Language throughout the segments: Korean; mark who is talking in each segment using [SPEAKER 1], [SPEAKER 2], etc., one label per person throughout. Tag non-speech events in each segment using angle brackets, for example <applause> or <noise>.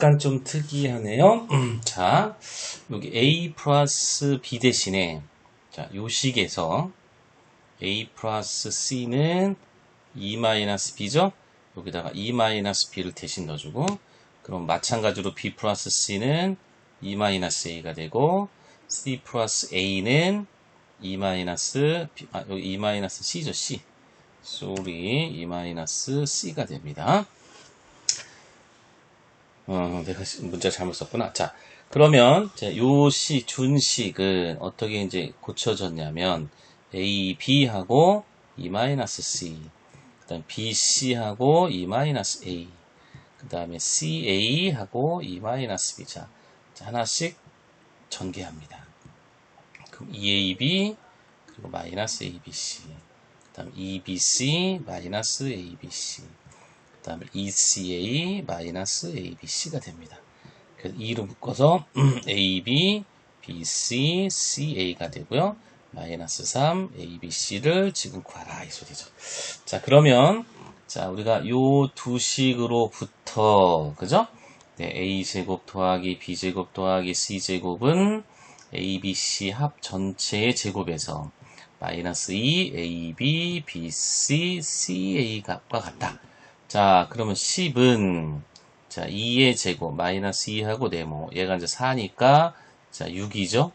[SPEAKER 1] 약간 좀 특이하네요. 자, 여기 A 플러스 B 대신에, 자, 요 식에서 A 플러스 C는 E 마이너스 B죠? 여기다가 E 마이너스 B를 대신 넣어주고, 그럼 마찬가지로 B 플러스 C는 E 마이너스 A가 되고, C 플러스 A는 E 마이너스, 아, 여기 E 마이너스 C죠, C. 쏘리, E 마이너스 C가 됩니다. 어, 내가 문자 잘못 썼구나. 자, 그러면 자, 요 시, 준식은 어떻게 이제 고쳐졌냐면 A, B하고 E 마이너스 C, 그다음 B, C하고 E 마이너스 A, 그 다음에 C, A하고 E 마이너스 B. 자, 자, 하나씩 전개합니다. 그럼 EAB 그리고 마이너스 ABC, 그 다음 EBC 마이너스 ABC. 그 다음에 ECA 마이너스 ABC가 됩니다. 그래서 2로 묶어서 <clears throat> AB, BC, CA가 되고요. 마이너스 3, ABC를 지금 구하라 이 소리죠. 자 그러면 자 우리가 요 두 식으로부터 그죠? 네, A제곱 더하기 B제곱 더하기 C제곱은 ABC 합 전체의 제곱에서 마이너스 2, AB, BC, CA가 같다. 자, 그러면 10은, 자, 2의 제곱, 마이너스 2하고 네모. 얘가 이제 4니까, 자, 6이죠?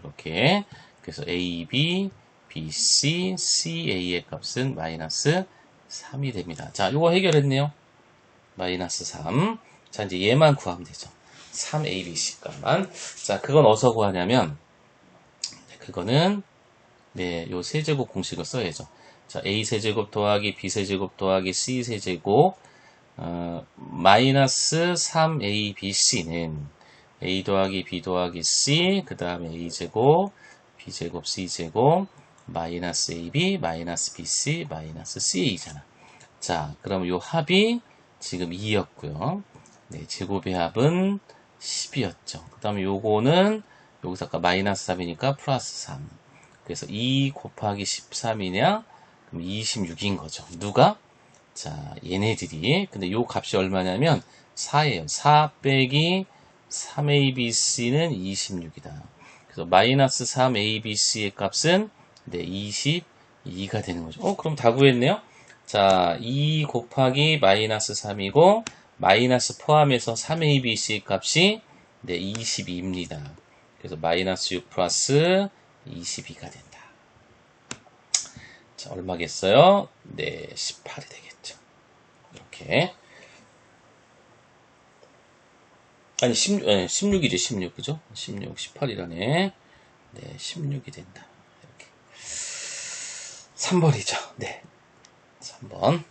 [SPEAKER 1] 이렇게. 그래서 A, B, B, C, C, A의 값은 마이너스 3이 됩니다. 자, 요거 해결했네요. 마이너스 3. 자, 이제 얘만 구하면 되죠. 3, A, B, C 값만. 자, 그건 어디서 구하냐면, 그거는, 네, 요 세제곱 공식을 써야죠. 자, a 세제곱 더하기 b 세제곱 더하기 c 세제곱 어, 마이너스 3abc는 a 더하기 b 더하기 c 그 다음에 a제곱 b제곱 c제곱 마이너스 ab 마이너스 bc 마이너스 ca잖아. 자, 그럼 요 합이 지금 2였고요. 네, 제곱의 합은 10이었죠. 그 다음에 요거는 여기서 아까 마이너스 3이니까 플러스 3. 그래서 2 곱하기 13이냐? 그럼 26인 거죠. 누가? 자, 얘네들이. 근데 요 값이 얼마냐면 4예요. 4 빼기 3abc는 26이다. 그래서 마이너스 3abc의 값은 네, 22가 되는 거죠. 어, 그럼 다 구했네요? 자, 2 곱하기 마이너스 3이고, 마이너스 포함해서 3abc 값이 네, 22입니다. 그래서 마이너스 6 플러스 22가 된다. 자, 얼마겠어요? 네, 18이 되겠죠. 이렇게. 아니, 16, 네, 16이죠, 16. 그죠? 16, 18이라네. 네, 16이 된다. 이렇게. 3번이죠. 네. 3번.